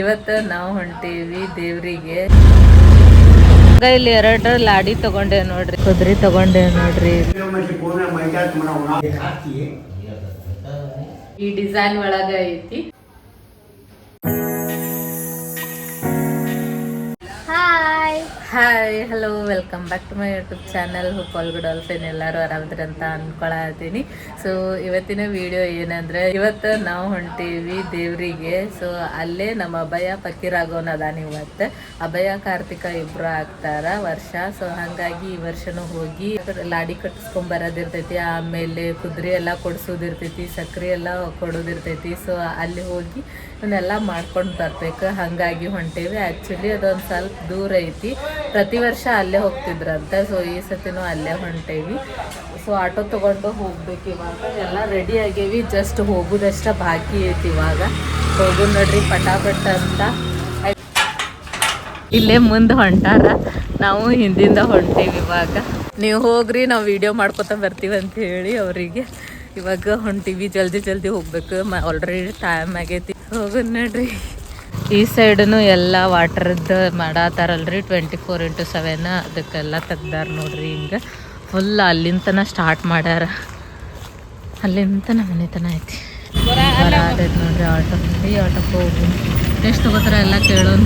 ಇವತ್ತು ನಾವು ಹೊಂಟೀವಿ ದೇವ್ರಿಗೆ. ಇಲ್ಲಿ ಎರಡರ ಲಾಡಿ ತಗೊಂಡೆ ನೋಡ್ರಿ ಕುದ್ರಿ ತಗೊಂಡೆ ನೋಡ್ರಿ. ಈ ಡಿಸೈನ್ ಒಳಗ ಐತಿ. Hi hi hi hello welcome back to my YouTube channel hope all good all fine ಎಲ್ಲರೂ ಆರಾಮದ್ರಿ ಅಂತ ಅನ್ಕೊಳತೀನಿ ಸೊ ಇವತ್ತಿನ ವಿಡಿಯೋ ಏನಂದ್ರೆ, ಇವತ್ತು ನಾವು ಹೊಂಟೀವಿ ದೇವರಿಗೆ. ಸೊ ಅಲ್ಲೇ ನಮ್ಮ ಅಭಯ ಪಕ್ಕಿರಾಗೋನ್ ಅದಾನ ಇವತ್ತು ಅಭಯ ಕಾರ್ತಿಕ ಇಬ್ರು ಆಗ್ತಾರ ವರ್ಷ. ಸೊ ಹಂಗಾಗಿ ಈ ವರ್ಷನೂ ಹೋಗಿ ಲಾಡಿ ಕಟ್ಟಿಸ್ಕೊಂಡ್ ಬರೋದಿರ್ತೈತಿ. ಆಮೇಲೆ ಕುದುರೆ ಎಲ್ಲ ಕೊಡ್ಸೋದಿರ್ತೈತಿ, ಸಕ್ರೆ ಎಲ್ಲ ಕೊಡೋದಿರ್ತೈತಿ. ಸೊ ಅಲ್ಲಿ ಹೋಗಿ ಇವನ್ನೆಲ್ಲ ಮಾಡ್ಕೊಂಡು ಬರ್ಬೇಕು. ಹಾಗಾಗಿ ಹೊಂಟೇವಿ. ಆ್ಯಕ್ಚುಲಿ ಅದೊಂದು ಸ್ವಲ್ಪ ದೂರ ಐತಿ ಪ್ರತಿ ವರ್ಷ ಅಲ್ಲೇ ಹೋಗ್ತಿದ್ರಂತೆ ಸೊ ಈ ಸತಿನೂ ಅಲ್ಲೇ ಹೊಂಟೇವಿ. ಸೊ ಆಟೋ ತೊಗೊಂಡು ಹೋಗ್ಬೇಕು ಇವಾಗ. ಎಲ್ಲ ರೆಡಿ ಆಗೇವಿ. ಜಸ್ಟ್ ಹೋಗೋದಷ್ಟ ಬಾಕಿ ಐತಿ ಇವಾಗ. ಹೋಗು ನೋಡ್ರಿ, ಪಟಾಪಟ ಅಂತ. ಇಲ್ಲೇ ಮುಂದೆ ಹೊಂಟಾರ. ನಾವು ಹಿಂದಿಂದ ಹೊಂಟೇವಿ ಇವಾಗ. ನೀವು ಹೋಗ್ರಿ, ನಾವು ವಿಡಿಯೋ ಮಾಡ್ಕೊತ ಬರ್ತೀವಿ ಅಂತ ಹೇಳಿ ಅವರಿಗೆ. ಇವಾಗ ಹೊಂಟೀವಿ. ಜಲ್ದಿ ಜಲ್ದಿ ಹೋಗ್ಬೇಕು. ಆಲ್ರೆಡಿ ಟೈಮ್ ಆಗೈತಿ. ಹೋಗೋಣ ನೋಡ್ರಿ. ಈ ಸೈಡ್ನು ಎಲ್ಲ ವಾಟರ್ದು ಮಾಡತ್ತಾರಲ್ರಿ ಟ್ವೆಂಟಿ ಫೋರ್ ಇಂಟು ಸೆವೆನ್ ಅದಕ್ಕೆಲ್ಲ ತೆಗ್ದಾರ ನೋಡ್ರಿ ಹಿಂಗೆ. ಫುಲ್ ಅಲ್ಲಿಂತನ ಸ್ಟಾರ್ಟ್ ಮಾಡ್ಯಾರ. ಅಲ್ಲಿಂದ ಮನೆ ತನ ಐತಿ ಬರಾದೈತಿ ನೋಡ್ರಿ ಆಟೋ. ಈ ಆಟೋಕ್ಕೆ ಹೋಗಿ ಎಷ್ಟು ತಗೋತಾರ ಎಲ್ಲ ಕೇಳೋಣ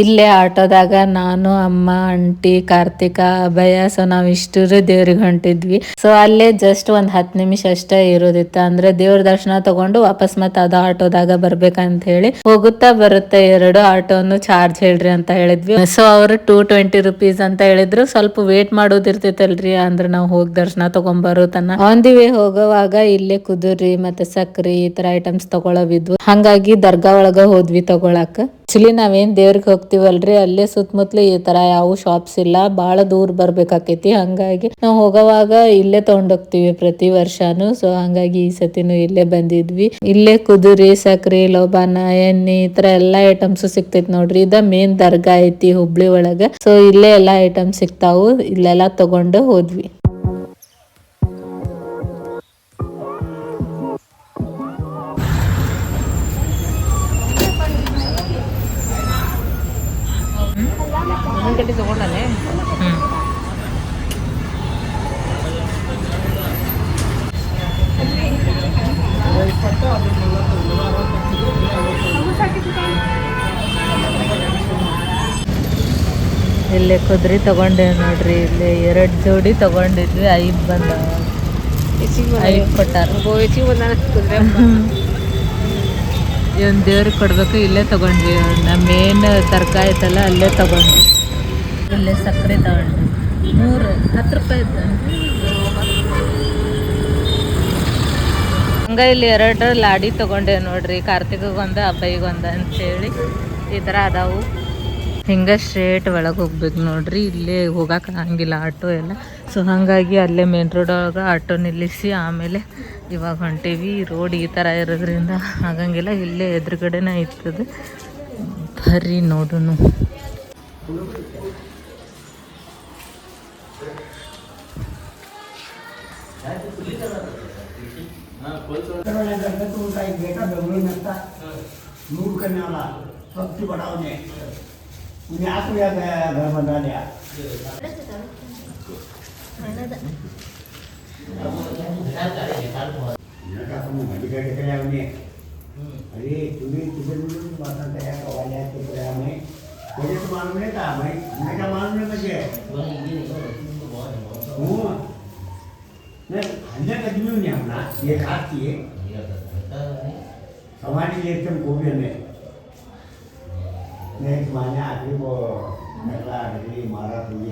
ಇಲ್ಲೇ ಆಟೋದಾಗ ನಾನು, ಅಮ್ಮ ಅಂಟಿ ಕಾರ್ತಿಕ, ಅಭಯ ಸೊ ನಾವ್ ಇಷ್ಟರು ದೇವ್ರಿಗೆ ಹೊಂಟಿದ್ವಿ. ಸೊ ಅಲ್ಲೇ ಜಸ್ಟ್ ಒಂದ್ ಹತ್ತು ನಿಮಿಷ ಅಷ್ಟೇ ಇರೋದಿತ್ತ. ಅಂದ್ರೆ ದೇವ್ರ ದರ್ಶನ ತಗೊಂಡು ವಾಪಸ್ ಮತ್ತೆ ಅದ ಆಟೋದಾಗ ಬರ್ಬೇಕಂತ ಹೇಳಿ ಹೋಗುತ್ತಾ ಬರುತ್ತೆ ಎರಡು ಆಟೋನು ಚಾರ್ಜ್ ಹೇಳ್ರಿ ಅಂತ ಹೇಳಿದ್ವಿ. ಸೊ ಅವರು ಟೂ ಟ್ವೆಂಟಿ ರುಪೀಸ್ ಅಂತ ಹೇಳಿದ್ರು. ಸ್ವಲ್ಪ ವೇಟ್ ಮಾಡೋದಿರ್ತೈತಲ್ರಿ ಅಂದ್ರೆ ನಾವು ಹೋಗಿ ದರ್ಶನ ತಗೊಂಡ್ ಬರೋ ತನ. ಆನ್ ದಿ ವೇ ಹೋಗುವಾಗ ಇಲ್ಲೇ ಕುದುರಿ ಮತ್ತೆ ಸಕ್ರಿ ಈ ತರ ಐಟಮ್ಸ್ ತಗೊಳವಿದ್ವು. ಹಂಗಾಗಿ ದರ್ಗಾ ಒಳಗ ಹೋದ್ವಿ ತಗೊಳಕ್. ಆಕ್ಚುಲಿ ನಾವೇನು ದೇವ್ರಿಗೆ ಹೋಗ್ತೀವಲ್ರಿ? ಅಲ್ಲೇ ಸುತ್ತಮುತ್ತಲು ಈ ತರ ಯಾವ ಶಾಪ್ಸ್ ಇಲ್ಲ. ಭಾಳ ದೂರ ಬರ್ಬೇಕಾಕೈತಿ. ಹಂಗಾಗಿ ನಾವು ಹೋಗೋವಾಗ ಇಲ್ಲೇ ತಗೊಂಡೋಗ್ತಿವಿ ಪ್ರತಿ ವರ್ಷಾನು. ಸೊ ಹಂಗಾಗಿ ಈ ಸತಿನೂ ಇಲ್ಲೇ ಬಂದಿದ್ವಿ. ಇಲ್ಲೇ ಕುದುರೆ, ಸಕ್ರಿ, ಲೋಬಾನ, ಎಣ್ಣೆ ಈ ತರ ಎಲ್ಲಾ ಐಟಮ್ಸ್ ಸಿಗ್ತೈತಿ ನೋಡ್ರಿ. ಇದ ಮೇನ್ ದರ್ಗಾ ಐತಿ ಹುಬ್ಳಿ ಒಳಗ. ಸೊ ಇಲ್ಲೇ ಎಲ್ಲಾ ಐಟಮ್ಸ್ ಸಿಗ್ತಾವು. ಇಲ್ಲೆಲ್ಲಾ ತಗೊಂಡು ಹೋದ್ವಿ. ಇಲ್ಲೇ ಕುದ್ರಿ ತಗೊಂಡೆ ನೋಡ್ರಿ ಇಲ್ಲಿ ಎರಡು ಜೋಡಿ ತಗೊಂಡಿದ್ವಿ ಐದು ಬಂದ. ಐದು ಕೊಟ್ಟಾರ. ಇವನ್ ದೇವ್ರಿಗೆ ಕೊಡ್ಬೇಕು ಇಲ್ಲೇ ತಗೊಂಡ್ವಿ. ನಮ್ಮ ಮೇನ್ ತರಕಾರಿ ಐತಲ್ಲ ಅಲ್ಲೇ ತಗೊಂಡ್ವಿ. ಇಲ್ಲೇ ಸಕ್ಕರೆ ತಗೊಂಡು ನೂರು ಹತ್ತು ರೂಪಾಯಿ ಹಂಗ ಇಲ್ಲಿ ಎರಡು ಲಾಡಿ ತಗೊಂಡೆ ನೋಡ್ರಿ, ಕಾರ್ತಿಕಗೊಂದು ಅಬ್ಬಾಯಿಗೊಂದ ಅಂತೇಳಿ ಈ ಥರ ಅದಾವು. ಹಿಂಗೆ ಸ್ಟ್ರೇಟ್ ಒಳಗೆ ಹೋಗ್ಬೇಕು ನೋಡ್ರಿ, ಇಲ್ಲೇ ಹೋಗಕ್ಕೆ ಆಗಂಗಿಲ್ಲ ಆಟೋ ಎಲ್ಲ. ಸೊ ಹಾಗಾಗಿ ಅಲ್ಲೇ ಮೇನ್ ರೋಡ್ ಒಳಗೆ ಆಟೋ ನಿಲ್ಲಿಸಿ ಆಮೇಲೆ ಇವಾಗ ಹೊಂಟೀವಿ. ರೋಡ್ ಈ ಥರ ಇರೋದ್ರಿಂದ ಆಗಂಗಿಲ್ಲ, ಇಲ್ಲೇ ಎದುರುಗಡೆನೇ ಇರ್ತದೆ. ಬರ್ರಿ करवाया तो उनका एक बेटा बेंगलुरु में था नूर करने वाला सबसे बड़ा उन्हें उन्हें आप लिया गया घर बना लिया अरे तुम्हें किधर माता तैयार करवाया तो हमें मुझे तो मालूम नहीं था भाई मुझे क्या मालूम नहीं मुझे हूँ नहीं हंड्रेड का जीवन नहीं अपना ये खास चाहिए हमारे लिए एकदम गोभी में नेक्स्ट माने आखिरी वो अगला अगली मारा पूरी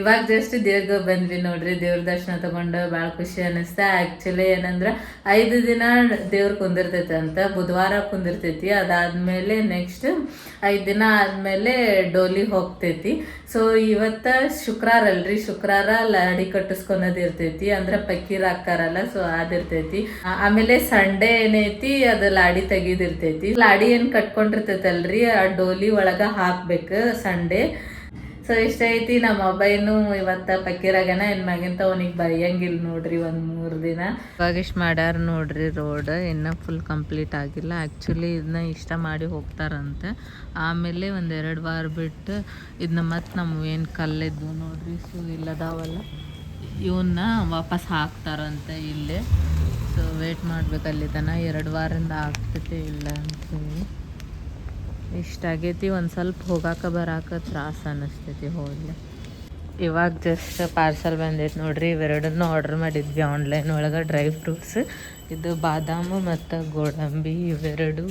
ಇವಾಗ ಜಸ್ಟ್ ದೇವ್ರಿಗೆ ಬಂದ್ವಿ ನೋಡ್ರಿ, ದೇವ್ರ ದರ್ಶನ ತಗೊಂಡು ಭಾಳ ಖುಷಿ ಅನಿಸ್ತಾ. ಆ್ಯಕ್ಚುಲಿ ಏನಂದ್ರೆ ಐದು ದಿನ ದೇವ್ರ ಕುಂದಿರ್ತೈತೆ ಅಂತ, ಬುಧವಾರ ಕುಂದಿರ್ತೈತಿ. ಅದಾದ್ಮೇಲೆ ನೆಕ್ಸ್ಟ್ ಐದು ದಿನ ಆದ್ಮೇಲೆ ಡೋಲಿ ಹೋಗ್ತೈತಿ. ಸೊ ಇವತ್ತ ಶುಕ್ರವಾರ ಅಲ್ರಿ ಶುಕ್ರವಾರ ಲಾಡಿ ಕಟ್ಟಿಸ್ಕೊಳೋದು ಇರ್ತೈತಿ. ಅಂದ್ರೆ ಪಕ್ಕೀರ್ ಹಾಕಾರಲ್ಲ ಸೊ ಅದಿರ್ತೈತಿ ಆಮೇಲೆ ಸಂಡೇ ಏನೈತಿ, ಅದು ಲಾಡಿ ತೆಗಿದಿರ್ತೈತಿ. ಲಾಡಿ ಏನ್ ಕಟ್ಕೊಂಡಿರ್ತೈತಲ್ರಿ, ಆ ಡೋಲಿ ಒಳಗ ಹಾಕ್ಬೇಕು ಸಂಡೇ. ಸೊ ಇಷ್ಟ ಐತಿ ನಮ್ಮ ಅಬ್ಬಾಯಿನು ಇವತ್ತ ಪಕ್ಕೀರಾಗನ, ಇನ್ ಮ್ಯಾಗಿಂತ ಅವನಿಗೆ ಬೈಯಂಗಿಲ್ಲ ನೋಡ್ರಿ ಒಂದ್ ಮೂರ್ ದಿನ. ಇವಾಗ ಇಷ್ಟ ಮಾಡ್ಯಾರ ನೋಡ್ರಿ ರೋಡ್ ಇನ್ನ ಫುಲ್ ಕಂಪ್ಲೀಟ್ ಆಗಿಲ್ಲ. ಆಕ್ಚುಲಿ ಇದನ್ನ ಇಷ್ಟ ಮಾಡಿ ಹೋಗ್ತಾರಂತೆ. ಆಮೇಲೆ ಒಂದ್ ಎರಡ್ ವಾರ ಬಿಟ್ಟು ಇದನ್ನ ಮತ್ತೆ ನಮ್ಮ ಏನ್ ಕಲ್ಲಿದ್ವು ನೋಡ್ರಿ, ಸೊ ಇಲ್ಲದಾವಲ್ಲ ಇವನ್ನ ವಾಪಸ್ ಹಾಕ್ತಾರಂತೆ ಇಲ್ಲೇ. ಸೊ ವೇಟ್ ಮಾಡ್ಬೇಕು ಅಲ್ಲಿ ತನ ಎರಡು ವಾರದಿಂದ ಆಗ್ತೈತೆ ಇಲ್ಲ ಅಂತೇಳಿ. ಇಷ್ಟ ಆಗೈತಿ, ಒಂದು ಸ್ವಲ್ಪ ಹೋಗಾಕ ಬರಾಕ ತ್ರಾಸ ಅನ್ನಿಸ್ತೈತಿ ಹೋಗ್ಲಿ. ಇವಾಗ ಜಸ್ಟ್ ಪಾರ್ಸಲ್ ಬಂದೈತೆ ನೋಡ್ರಿ, ಇವೆರಡನ್ನು ಆರ್ಡರ್ ಮಾಡಿದ್ವಿ ಆನ್ಲೈನ್ ಒಳಗೆ ಡ್ರೈ ಫ್ರೂಟ್ಸ್ ಇದು ಬಾದಾಮು ಮತ್ತು ಗೋಡಂಬಿ ಇವೆರಡು.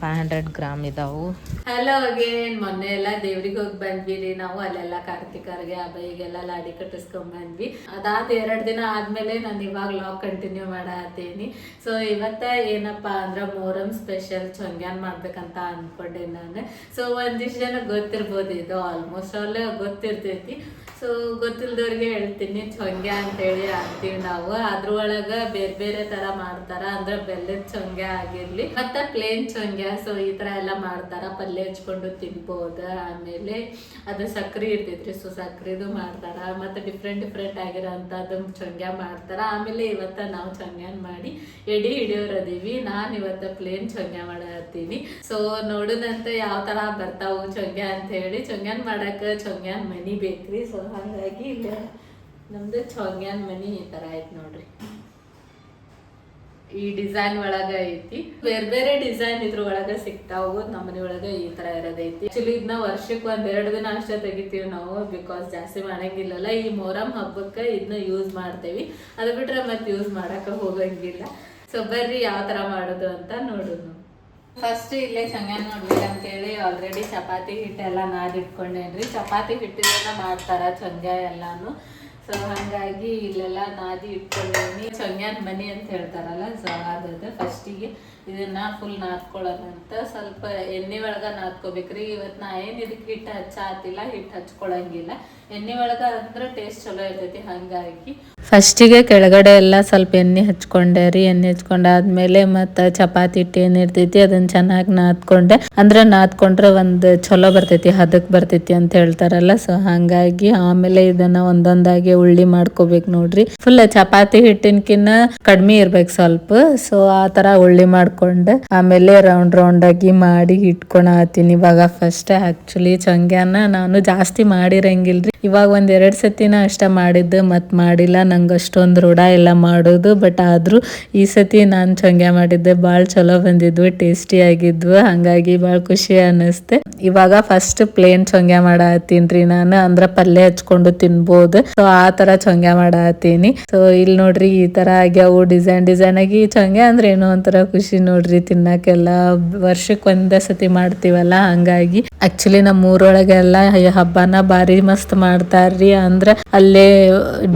ಫೈವ್ ಹಂಡ್ರೆಡ್ ಗ್ರಾಮ್ ಇದಾವು. ಹಲೋ ಅಗೇನ್ ಮೊನ್ನೆ ಎಲ್ಲ ದೇವ್ರಿಗೆ ಹೋಗಿ ಬಂದ್ವಿ ರೀ. ನಾವು ಅಲ್ಲೆಲ್ಲ ಕಾರ್ತಿಕರ್ಗೆ ಅಬ್ಬಾಯಿಗೆಲ್ಲ ಲಾಡಿ ಕಟ್ಟಿಸ್ಕೊಂಡ್ ಬಂದ್ವಿ. ಅದಾದ ಎರಡು ದಿನ ಆದ್ಮೇಲೆ ನಾನು ಇವಾಗ ಲಾಕ್ ಕಂಟಿನ್ಯೂ ಮಾಡತ್ತೀನಿ. ಸೊ ಇವತ್ತ ಏನಪ್ಪಾ ಅಂದ್ರ ಮೋರಂ ಸ್ಪೆಷಲ್ ಚೊಂಗ್ಯಾನ್ ಮಾಡ್ಬೇಕಂತ ಅನ್ಕೊಂಡೆ ನಾನು. ಸೊ ಒಂದಿಷ್ಟು ಜನ ಗೊತ್ತಿರ್ಬೋದು ಇದು. ಆಲ್ಮೋಸ್ಟ್ ಆಲ್ ಗೊತ್ತಿರ್ತೈತಿ. ಸೊ ಗೊತ್ತಿಲ್ದವ್ರಿಗೆ ಹೇಳ್ತೀನಿ ಚೊಂಗ್ಯ ಅಂತೇಳಿ ಹಾಕ್ತೀವಿ ನಾವು. ಅದ್ರೊಳಗ ಬೇರೆ ಬೇರೆ ತರ ಮಾಡ್ತಾರ, ಅಂದ್ರೆ ಬೆಲ್ಲದ ಚೊಂಗ್ಯ ಆಗಿರ್ಲಿ, ಮತ್ತ ಪ್ಲೇನ್ ಚೊಂಗ್ಯ ಸೊ ಈ ತರ ಎಲ್ಲ ಮಾಡ್ತಾರ, ಪಲ್ಯ ಹಚ್ಕೊಂಡು ತಿನ್ಬೋದು ಆಮೇಲೆ ಅದು ಸಕ್ರಿ ಇರ್ತೈತ್ರಿ. ಸೊ ಸಕ್ರಿದು ಮಾಡ್ತಾರ, ಮತ್ತೆ ಡಿಫ್ರೆಂಟ್ ಡಿಫ್ರೆಂಟ್ ಅದು ಚೊಂಗ್ಯ ಮಾಡ್ತಾರ. ಆಮೇಲೆ ಇವತ್ತ ನಾವು ಚೊಂಗ್ಯಾನ್ ಮಾಡಿ ಎಡಿ ಹಿಡಿಯೋರದೀವಿ. ನಾನು ಇವತ್ತ ಪ್ಲೇನ್ ಚೊಂಗ್ಯ ಮಾಡತ್ತೀನಿ. ಸೊ ನೋಡೋದಂತ ಯಾವ ತರ ಬರ್ತಾವು ಚೊಂಗ್ಯ ಅಂತ ಹೇಳಿ ಚೊಂಗ್ಯಾನ್ ಮಾಡಕ್ ಚೊಂಗ್ಯಾನ್ ಮನಿ ಬೇಕ್ರಿ. ಸೊ ಹಾಗಾಗಿ ನಮ್ದು ಚೌನ್ಯಾನ್ ಮನಿ ಈ ತರ ಐತಿ ನೋಡ್ರಿ. ಈ ಡಿಸೈನ್ ಒಳಗ ಐತಿ. ಬೇರೆ ಬೇರೆ ಡಿಸೈನ್ ಇದ್ರ ಒಳಗ ಸಿಗ್ತಾವು ನಮ್ಮ ಮನೆ ಒಳಗ ಈ ತರ ಇರೋದೈತಿ ಆಕ್ಚುಲಿ ಇದನ್ನ ವರ್ಷಕ್ಕೆ ಒಂದ್ ಎರಡು ದಿನ ಅಷ್ಟೇ ತೆಗಿತೀವಿ ನಾವು ಬಿಕಾಸ್ ಜಾಸ್ತಿ ಮಾಡಂಗಿಲ್ಲಲ್ಲ. ಈ ಮೊಹರಂ ಹಬ್ಬಕ್ಕೆ ಇದನ್ನ ಯೂಸ್ ಮಾಡ್ತೇವಿ. ಅದು ಬಿಟ್ರೆ ಮತ್ತೆ ಯೂಸ್ ಮಾಡಕ ಹೋಗಂಗಿಲ್ಲ. ಸೊ ಬರ್ರಿ ಯಾವ ತರ ಮಾಡೋದು ಅಂತ ನೋಡೋಣ ಫಸ್ಟ್ ಇಲ್ಲೇ ಅಂತ ನೋಡ್ಬೇಕಂತೇಳಿ ಆಲ್ರೆಡಿ ಚಪಾತಿ ಹಿಟ್ಟೆಲ್ಲ ನಾದಿಟ್ಕೊಂಡೇನ್ರಿ. ಚಪಾತಿ ಹಿಟ್ಟಿಂದ ಮಾಡ್ತಾರ ಚಂಗ ಎಲ್ಲಾನು. ಸೊ ಹಂಗಾಗಿ ಇಲ್ಲೆಲ್ಲ ನಾದಿ ಇಟ್ಕೊಂಡೇನಿ. ಚಂಗ್ಯಾನ ಮನಿ ಅಂತ ಹೇಳ್ತಾರಲ್ಲ ಸೊ ಅದ್ರದ್ದು ಫಸ್ಟಿಗೆ ಇದನ್ನ ಫುಲ್ ನಾದ್ಕೊಳ್ಳೋಣ ಅಂತ. ಸ್ವಲ್ಪ ಎಣ್ಣೆ ಒಳಗ ನಾದ್ಕೋಬೇಕ್ರಿ. ಇವತ್ ನಾ ಏನ್ ಇದಕ್ಕೆ ಹಿಟ್ಟು ಹಚ್ಚಾತಿಲ್ಲ ಹಿಟ್ಟು ಹಚ್ಕೊಳಂಗಿಲ್ಲ. ಎಣ್ಣೆ ಒಳಗ ಅಂದ್ರೆ ಟೇಸ್ಟ್ ಚಲೋ ಇರ್ತೈತಿ ಹಂಗಾಗಿ. ಫಸ್ಟಿಗೆ ಕೆಳಗಡೆ ಎಲ್ಲ ಸ್ವಲ್ಪ ಎಣ್ಣೆ ಹಚ್ಕೊಂಡೆ ರೀ. ಎಣ್ಣೆ ಹಚ್ಕೊಂಡಾದ್ಮೇಲೆ ಮತ್ತು ಚಪಾತಿ ಹಿಟ್ಟು ಏನಿರ್ತೈತಿ ಅದನ್ನ ಚೆನ್ನಾಗಿ ನಾದ್ಕೊಂಡೆ. ಅಂದ್ರೆ ನಾದ್ಕೊಂಡ್ರೆ ಒಂದು ಚಲೋ ಬರ್ತೈತಿ, ಹದಕ್ ಬರ್ತೈತಿ ಅಂತ ಹೇಳ್ತಾರಲ್ಲ. ಸೊ ಹಂಗಾಗಿ ಆಮೇಲೆ ಇದನ್ನ ಒಂದೊಂದಾಗಿ ಉಳ್ಳಿ ಮಾಡ್ಕೋಬೇಕು ನೋಡ್ರಿ. ಫುಲ್ ಚಪಾತಿ ಹಿಟ್ಟಿನಕಿನ್ನ ಕಡಿಮೆ ಇರ್ಬೇಕು ಸ್ವಲ್ಪ. ಸೊ ಆ ತರ ಉಳ್ಳಿ ಮಾಡ್ಕೊಂಡೆ. ಆಮೇಲೆ ರೌಂಡ್ ರೌಂಡ್ ಆಗಿ ಮಾಡಿ ಇಟ್ಕೊಳತೀನಿ ಇವಾಗ ಫಸ್ಟ್ ಆಕ್ಚುಲಿ ಚಂಗ್ಯಾನ ನಾನು ಜಾಸ್ತಿ ಮಾಡಿರಂಗಿಲ್ರಿ. ಇವಾಗ ಒಂದ್ ಎರಡ್ ಸತಿನ ಅಷ್ಟ ಮಾಡಿದ್ದು, ಮತ್ ಮಾಡಿಲ್ಲ. ನಂಗೆ ಅಷ್ಟೊಂದು ರೂಢ ಇಲ್ಲ ಮಾಡೋದು ಬಟ್ ಆದ್ರೂ ಈ ಸತಿ ನಾನು ಚಂಗೆ ಮಾಡಿದ್ದೆ. ಭಾಳ ಚಲೋ ಬಂದಿದ್ವು ಟೇಸ್ಟಿ ಆಗಿದ್ವು. ಹಂಗಾಗಿ ಭಾಳ ಖುಷಿ ಅನ್ನಿಸ್ತೆ. ಇವಾಗ ಫಸ್ಟ್ ಪ್ಲೇನ್ ಚೊಂಗ್ಯ ಮಾಡತ್ತೀನಿ ನಾನು. ಅಂದ್ರೆ ಪಲ್ಯ ಹಚ್ಕೊಂಡು ತಿನ್ಬೋದು. ಸೊ ಆ ತರ ಚೊಂಗ್ಯ ಮಾಡತ್ತೀನಿ. ಸೊ ಇಲ್ಲಿ ನೋಡ್ರಿ ಈ ತರ ಆಗ್ಯಾವು. ಡಿಸೈನ್ ಡಿಸೈನ್ ಆಗಿ ಚಂಗೆ ಅಂದ್ರೆ ಏನೋ ಒಂಥರ ಖುಷಿ ನೋಡ್ರಿ ತಿನ್ನಕ್ಕೆಲ್ಲ. ವರ್ಷಕ್ಕೆ ಒಂದೇ ಸತಿ ಮಾಡ್ತೀವಲ್ಲ, ಹಂಗಾಗಿ. ಆಕ್ಚುಲಿ ನಮ್ಮ ಊರೊಳಗೆಲ್ಲ ಹಬ್ಬನ ಬಾರಿ ಮಸ್ತ್ ಮಾಡ್ತಾರ್ರಿ. ಅಂದ್ರೆ ಅಲ್ಲೇ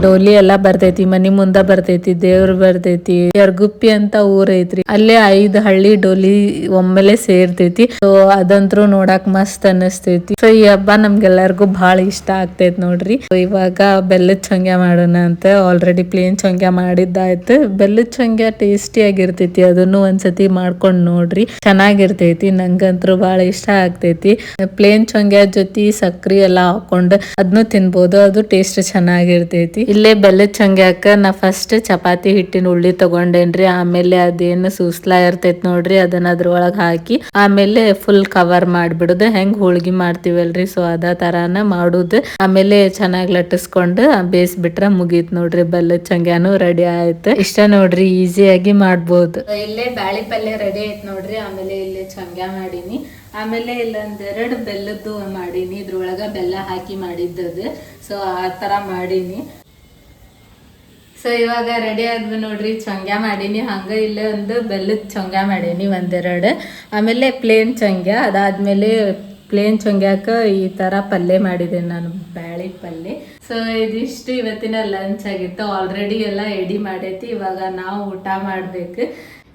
ಡೋಲಿ ಎಲ್ಲಾ ಬರ್ತೈತಿ, ಮನಿ ಮುಂದ ಬರ್ತೈತಿ, ದೇವ್ರ ಬರ್ತೈತಿ. ಯರ್ಗುಪ್ಪಿ ಅಂತ ಊರ್ ಐತ್ರಿ. ಅಲ್ಲೇ ಐದ್ ಹಳ್ಳಿ ಡೋಲಿ ಒಮ್ಮೆಲೆ ಸೇರ್ತೈತಿ. ಸೊ ಅದಂತ್ರು ನೋಡಾಕ್ ಮಸ್ತ್ ಅನಸ್ತೈತಿ ಸೊ ಈ ಹಬ್ಬ ನಮ್ಗೆಲ್ಲರಿಗೂ ಬಹಳ ಇಷ್ಟ ಆಗ್ತೈತಿ ನೋಡ್ರಿ. ಇವಾಗ ಬೆಲ್ಲದ ಚೊಂಗ್ಯಾ ಮಾಡೋಣ ಅಂತ ಆಲ್ರೆಡಿ ಪ್ಲೇನ್ ಚೊಂಗ್ಯಾ ಮಾಡಿದ್ದಾಯ್ತು. ಬೆಲ್ಲದ ಚೊಂಗ್ಯಾ ಟೇಸ್ಟಿ ಆಗಿರ್ತೈತಿ, ಅದನ್ನು ಒಂದ್ಸತಿ ಮಾಡ್ಕೊಂಡ್ ನೋಡ್ರಿ. ಚೆನ್ನಾಗಿರ್ತೈತಿ, ನಂಗಂತ್ರು ಬಹಳ ಇಷ್ಟ ಆಗ್ತೈತಿ. ಪ್ಲೇನ್ ಚೊಂಗ್ಯಾ ಜೊತೆ ಸಕ್ರಿ ಎಲ್ಲಾ ಹಾಕೊಂಡು ಅದ್ನು ತಿನ್ಬೋದು, ಅದು ಟೇಸ್ಟ್ ಚೆನ್ನಾಗಿರ್ತೈತಿ. ಇಲ್ಲೇ ಬೆಲ್ಲದ ಚೊಂಗ್ಯಾಕ ನಾ ಫಸ್ಟ್ ಚಪಾತಿ ಹಿಟ್ಟಿನ ಉಳ್ಳಿ ತಗೊಂಡೇನ್ರಿ, ಆಮೇಲೆ ಅದೇನು ಸೂಸ್ಲಾ ಇರ್ತೈತಿ ನೋಡ್ರಿ, ಅದನ್ನ ಅದ್ರೊಳಗೆ ಹಾಕಿ, ಆಮೇಲೆ ಫುಲ್ ಕವರ್ ಮಾಡ್ಬಿಡುದು, ಹೆಂಗ್ ಹೋಳ್ಗಿ ಮಾಡ್ತೀವಲ್ರಿ ಸೊ ಅದ ತರಾನ ಮಾಡುದು. ಆಮೇಲೆ ಚೆನ್ನಾಗಿ ಲಟ್ಟಿಸ್ಕೊಂಡು ಬೇಯಿಸ್ಬಿಟ್ರ ಮುಗೀತ್ ನೋಡ್ರಿ, ಬೆಲ್ಲದ ಚಂಗ್ಯಾನು ರೆಡಿ ಆಯ್ತು. ಇಷ್ಟ ನೋಡ್ರಿ ಈಸಿಯಾಗಿ ಮಾಡ್ಬೋದು. ಇಲ್ಲೇ ಬ್ಯಾಳಿ ಪಲ್ಯ ರೆಡಿ ಆಯ್ತು ನೋಡ್ರಿ, ಆಮೇಲೆ ಇಲ್ಲಿ ಚಂಗ್ಯ ಮಾಡೀನಿ. ಆಮೇಲೆ ಇಲ್ಲೊಂದೆರಡು ಬೆಲ್ಲದ್ದು ಮಾಡೀನಿ, ಇದ್ರೊಳಗ ಬೆಲ್ಲ ಹಾಕಿ ಮಾಡಿದ್ದದು. ಸೊ ಆ ತರ ಮಾಡೀನಿ. ಸೊ ಇವಾಗ ರೆಡಿ ಆದ್ವಿ ನೋಡ್ರಿ. ಚೊಂಗ್ಯ ಮಾಡೀನಿ. ಹಂಗ ಇಲ್ಲೇ ಒಂದು ಬೆಲ್ಲದ ಚೊಂಗ್ಯ ಮಾಡೀನಿ ಒಂದೆರಡು. ಆಮೇಲೆ ಪ್ಲೇನ್ ಚೊಂಗ್ಯ. ಅದಾದ್ಮೇಲೆ ಪ್ಲೇನ್ ಚೊಂಗ್ಯಾಕ ಈ ತರ ಪಲ್ಯ ಮಾಡಿದೆ ನಾನು. ಬ್ಯಾಳಿ ಪಲ್ಯ ಸೊ ಇದಿಷ್ಟು ಇವತ್ತಿನ ಲಂಚ್ ಆಗಿತ್ತು. ಆಲ್ರೆಡಿ ಎಲ್ಲ ಎಡಿ ಮಾಡೈತಿ. ಇವಾಗ ನಾವು ಊಟ ಮಾಡಬೇಕು.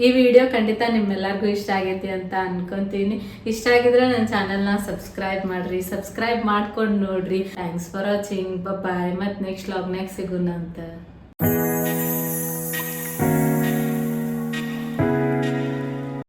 ಈ ವಿಡಿಯೋ ಖಂಡಿತ ನಿಮ್ಮೆಲ್ಲರಿಗೂ ಇಷ್ಟ ಆಗೈತಿ ಅಂತ ಅನ್ಕೊಂತೀನಿ. ಇಷ್ಟ ಆಗಿದ್ರೆ ನನ್ನ ಚಾನಲ್ನ ಸಬ್ಸ್ಕ್ರೈಬ್ ಮಾಡ್ರಿ. ಸಬ್ಸ್ಕ್ರೈಬ್ ಮಾಡ್ಕೊಂಡು ನೋಡ್ರಿ. ಥ್ಯಾಂಕ್ಸ್ ಫಾರ್ ವಾಚಿಂಗ್ ಬಾಯ್ ಮತ್ತು ನೆಕ್ಸ್ಟ್ ಲಾಗ್ನಾಗ ಸಿಗೋಣ ಅಂತ. Thank you.